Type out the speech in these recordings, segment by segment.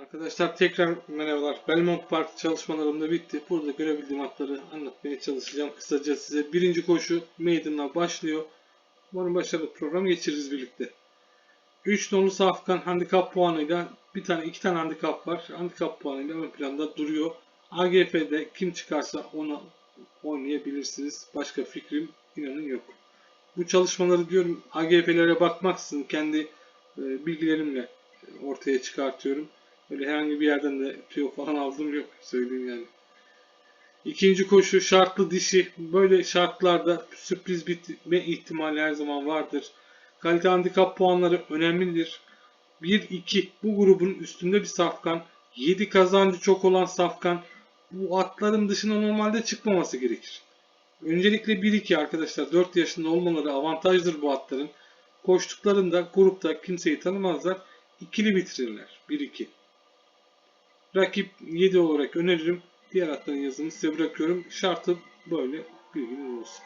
Arkadaşlar tekrar merhabalar. Belmont Park çalışmalarım da bitti. Burada görebildiğim atları anlatmaya çalışacağım. Kısaca size birinci koşu Maiden'la başlıyor. Umarım başarılı program geçiririz birlikte. 3 nolu Safkan handikap puanıyla bir tane iki tane handikap var. Handikap puanıyla ön planda duruyor. AGF'de kim çıkarsa onu oynayabilirsiniz. Başka fikrim inanın yok. Bu çalışmaları diyorum AGF'lere bakmaksızın kendi e, bilgilerimle ortaya çıkartıyorum. Öyle herhangi bir yerden de tüyo falan aldım yok söyleyeyim yani. İkinci koşu şartlı dişi. Böyle şartlarda sürpriz bitme ihtimali her zaman vardır. Kalite handikap puanları önemlidir. 1-2 bu grubun üstünde bir safkan. 7 kazancı çok olan safkan. Bu atların dışına normalde çıkmaması gerekir. Öncelikle 1-2 arkadaşlar 4 yaşında olmaları avantajdır bu atların. Koştuklarında grupta kimseyi tanımazlar. İkili bitirirler. 1-2. Rakip 7 olarak öneririm. Diğer atların yazımı size bırakıyorum. Şartı böyle bilginiz olsun.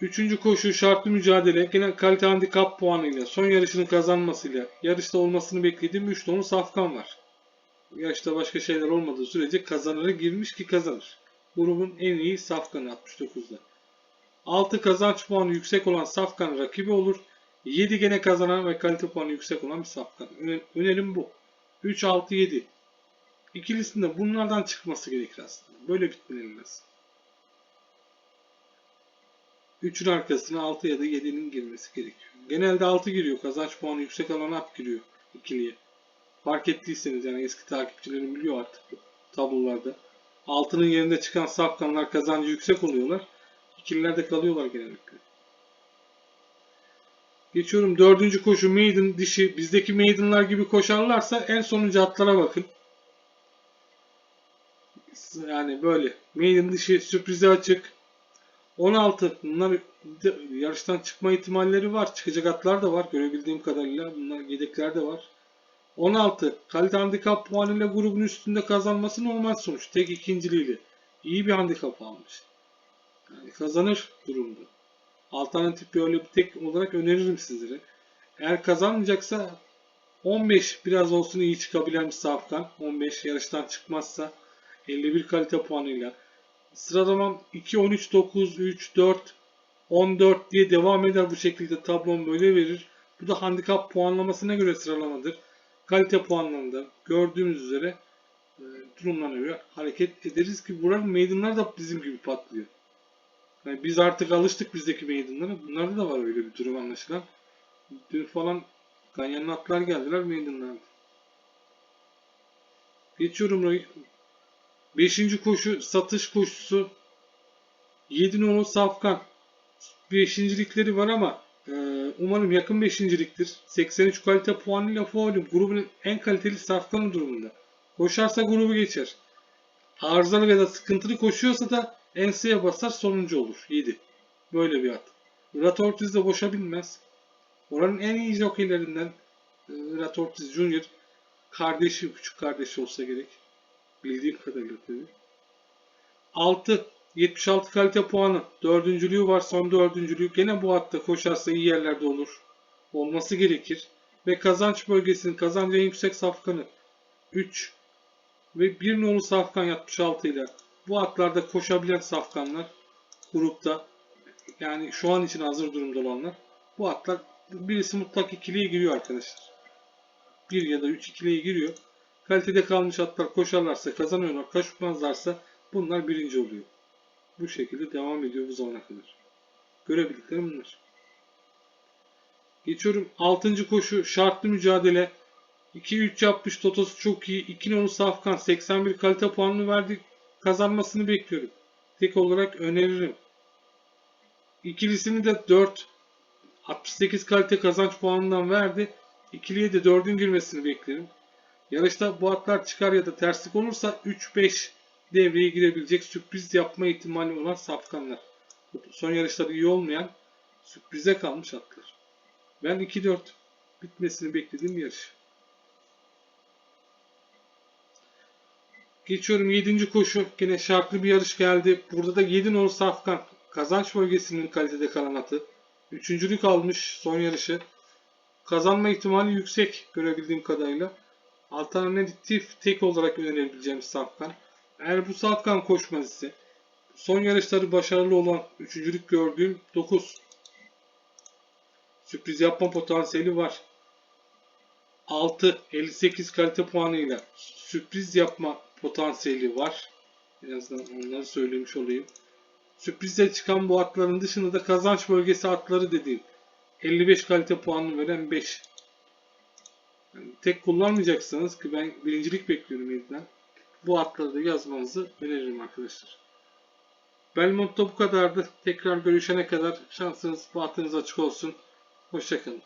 Üçüncü koşu şartlı mücadele genel kalite handikap puanıyla son yarışını kazanmasıyla yarışta olmasını beklediğim 3 tonu safkan var. Yarışta başka şeyler olmadığı sürece kazanara girmiş ki kazanır. Grubun en iyi safkanı 69'da. 6 kazanç puanı yüksek olan safkan rakibi olur. 7 gene kazanan ve kalite puanı yüksek olan bir. Öner- Önerim bu. 3, 6, 7. İkilisinde bunlardan çıkması gerekir aslında. Böyle bitmeleri lazım. 3'ün arkasına 6 ya da 7'nin girmesi gerekiyor. Genelde 6 giriyor. Kazanç puanı yüksek olan at giriyor ikiliye. Fark ettiyseniz yani eski takipçilerim biliyor artık tablolarda. 6'nın yerinde çıkan safkanlar kazancı yüksek oluyorlar. İkililerde kalıyorlar genellikle. Geçiyorum dördüncü koşu maiden dişi. Bizdeki maidenlar gibi koşarlarsa en sonuncu atlara bakın. Yani böyle. Maiden dişi sürprize açık. 16. Bunlar yarıştan çıkma ihtimalleri var. Çıkacak atlar da var görebildiğim kadarıyla. Bunlar yedekler de var. 16. Kalite handikap puanıyla grubun üstünde kazanması normal sonuç. Tek ikinciliğiyle. İyi bir handikap almış. Yani kazanır durumda. Alternatif bir tek olarak öneririm sizlere. Eğer kazanmayacaksa 15 biraz olsun iyi çıkabilen bir safkan. 15 yarıştan çıkmazsa 51 kalite puanıyla. Sıralamam 2, 13, 9, 3, 4, 14 diye devam eder bu şekilde tablom böyle verir. Bu da handikap puanlamasına göre sıralamadır. Kalite puanlarında gördüğümüz üzere e, durumlarına göre hareket ederiz ki buranın maidenlar da bizim gibi patlıyor. Yani biz artık alıştık bizdeki maidenlara. Bunlarda da var öyle bir durum anlaşılan. Dün falan ganyanlı atlar geldiler maidenlardı. Geçiyorum orayı. Beşinci koşu satış koşusu. 7 nolu Safkan. Beşincilikleri var ama e, umarım yakın beşinciliktir. 83 kalite puanıyla Faulim grubun en kaliteli Safkan'ı durumunda. Koşarsa grubu geçer. Arızalı ya da sıkıntılı koşuyorsa da enseye basar sonuncu olur. 7. Böyle bir at. Murat Ortiz de boşa binmez. Oranın en iyi jokeylerinden e, Murat Ortiz Junior. Kardeşi, küçük kardeşi olsa gerek. Bildiğim kadarıyla tabii. 6. 76 kalite puanı. Dördüncülüğü var. Son dördüncülüğü. Gene bu hatta koşarsa iyi yerlerde olur. Olması gerekir. Ve kazanç bölgesinin kazancı en yüksek safkanı. 3. Ve bir nolu safkan 66 ile. Bu atlarda koşabilen safkanlar grupta yani şu an için hazır durumda olanlar bu atlar birisi mutlak ikiliye giriyor arkadaşlar. Bir ya da üç ikiliye giriyor. Kalitede kalmış atlar koşarlarsa kazanıyorlar. Koşmazlarsa bunlar birinci oluyor. Bu şekilde devam ediyor bu zamana kadar. Görebildiklerim bunlar. Geçiyorum 6. koşu şartlı mücadele. 2-3 yapmış Totosu çok iyi. 2 nolu Safkan 81 kalite puanını verdi. Kazanmasını bekliyorum. Tek olarak öneririm. İkilisini de 4 68 kalite kazanç puanından verdi. İkiliye de 4'ün girmesini beklerim. Yarışta bu atlar çıkar ya da terslik olursa 3-5 devreye girebilecek sürpriz yapma ihtimali olan safkanlar. Son yarışları iyi olmayan sürprize kalmış atlar. Ben 2-4 bitmesini beklediğim yarış. Geçiyorum 7. koşu. Yine şartlı bir yarış geldi. Burada da 7 nolu Safkan. Kazanç bölgesinin kalitede kalan atı. Üçüncülük almış son yarışı. Kazanma ihtimali yüksek görebildiğim kadarıyla. Alternatif tek olarak önerebileceğim Safkan. Eğer bu Safkan koşmaz ise son yarışları başarılı olan üçüncülük gördüğüm 9. Sürpriz yapma potansiyeli var. 6 58 kalite puanıyla sürpriz yapma potansiyeli var. En azından onları söylemiş olayım. Sürprizle çıkan bu atların dışında da kazanç bölgesi atları dediğim 55 kalite puanını veren 5. Yani tek kullanmayacaksanız ki ben birincilik bekliyorum elden. Bu atları da yazmanızı öneririm arkadaşlar. Belmont'ta bu kadardı. Tekrar görüşene kadar şansınız, bahtınız açık olsun. Hoşçakalın.